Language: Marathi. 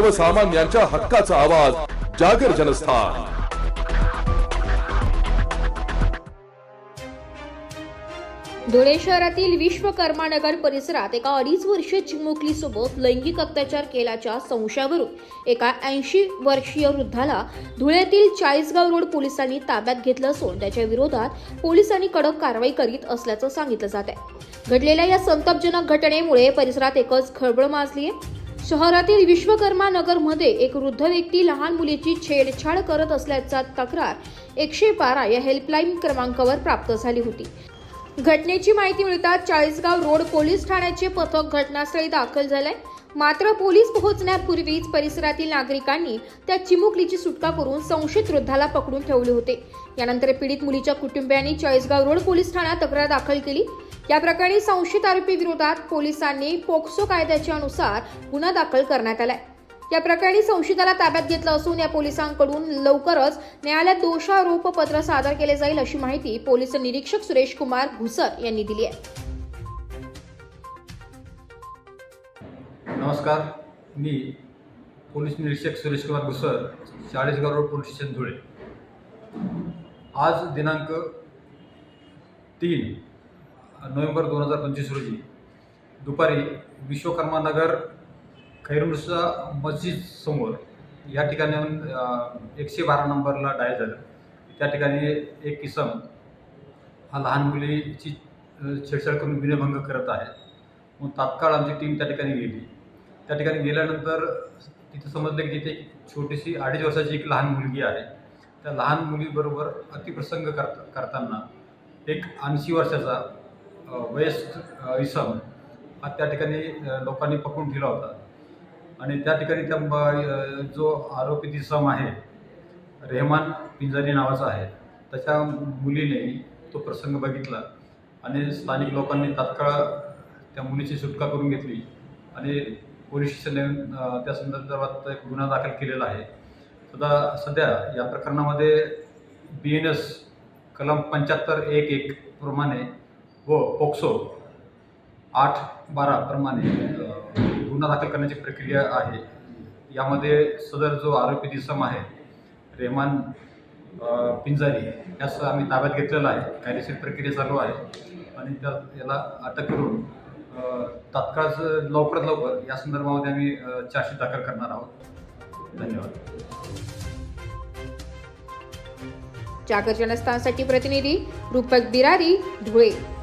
सर्वसामान्यांच्या हक्काचा आवाज जागर जनस्थान. धुळे शहरातील विश्वकर्मानगर परिसरात एका अडीच वर्षीय चिमुकलीसोबत लैंगिक अत्याचार केल्याच्या संशयावरून एका ऐंशी वर्षीय वृद्धाला धुळ्यातील चाळीसगाव रोड पोलिसांनी ताब्यात घेतलं असून त्याच्या विरोधात पोलिसांनी कडक कारवाई करीत असल्याचं सांगितलं जात आहे. घडलेल्या या संतापजनक घटनेमुळे परिसरात एकच खळबळ माजली आहे शहरातील विश्वकर्मा नगरमध्ये एक वृद्ध व्यक्ती लहान मुलीची छेडछाड करत असल्याचा तक्रार एकशे बारा या हेल्पलाईन क्रमांकावर प्राप्त झाली होती. घटनेची माहिती मिळताच चाळीसगाव रोड पोलीस ठाण्याचे पथक घटनास्थळी दाखल झालंय. मात्र पोलीस पोहोचण्यापूर्वीच परिसरातील नागरिकांनी त्या चिमुकलीची सुटका करून संशयित वृद्धाला पकडून ठेवले होते. यानंतर पीडित मुलीच्या कुटुंबियांनी चाळीसगाव रोड पोलीस ठाण्यात तक्रार दाखल केली. या प्रकरणी संशयित आरोपी विरोधात पोलिसांनी पोक्सो कायद्याच्या अनुसार गुन्हा दाखल करण्यात आलाय. या प्रकरणी संशयिताला ताब्यात घेतलं असून या पोलिसांकडून लवकरच न्यायालयात दोषारोपपत्र सादर केले जाईल अशी माहिती पोलीस निरीक्षक सुरेश कुमार घुसर यांनी दिली आहे. नमस्कार मी पोलीस निरीक्षक Suresh Kumar Ghusar Chalisgaon road police station Dhule. आज दिनांक तीन नोव्हेंबर दोन हजार पंचवीस रोजी दुपारी विश्वकर्मा नगर खैरमुसा मस्जिद समोर या ठिकाणी एकशे बारा नंबरला डायल झालं. त्या ठिकाणी एक किसम हा लहान मुलीची छेडछाड करून विनयभंग करत आहे. मग तात्काळ आमची टीम त्या ठिकाणी गेली. त्या ठिकाणी गेल्यानंतर तिथे समजलं की तिथे एक छोटीशी अडीच वर्षाची एक लहान मुलगी आहे. त्या लहान मुलीबरोबर अतिप्रसंग करता करताना एक ऐंशी वर्षाचा वयस्क इसम हा त्या ठिकाणी लोकांनी पकडून ठेवला होता. आणि त्या ठिकाणी त्या ब- जो आरोपी इसम आहे रेहमान पिंजारी नावाचा आहे त्याच्या मुलीने तो प्रसंग बघितला आणि स्थानिक लोकांनी तात्काळ त्या मुलीची सुटका करून घेतली आणि पोलीस स्टेशनने त्या संदर्भात एक गुन्हा दाखल केलेला आहे. सदा सध्या या प्रकरणामध्ये बी एन एस कलम पंच्याहत्तर एक एक प्रमाणे व पोक्सो आठ बारा प्रमाणे गुन्हा दाखल करण्याची प्रक्रिया आहे. यामध्ये सदर जो आरोपी दिसम आहे रेहमान पिंजारी यास आम्ही ताब्यात घेतलेला आहे. कायदेशीर प्रक्रिया चालू आहे. आणि त्या याला अटक करून अ, तात्काळ लवकरात लवकर या संदर्भामध्ये आम्ही अ, चार्जशीट दाखल करणार आहोत. धन्यवाद. जागर जनस्थानसाठी प्रतिनिधी रूपक बिरारी धुळे.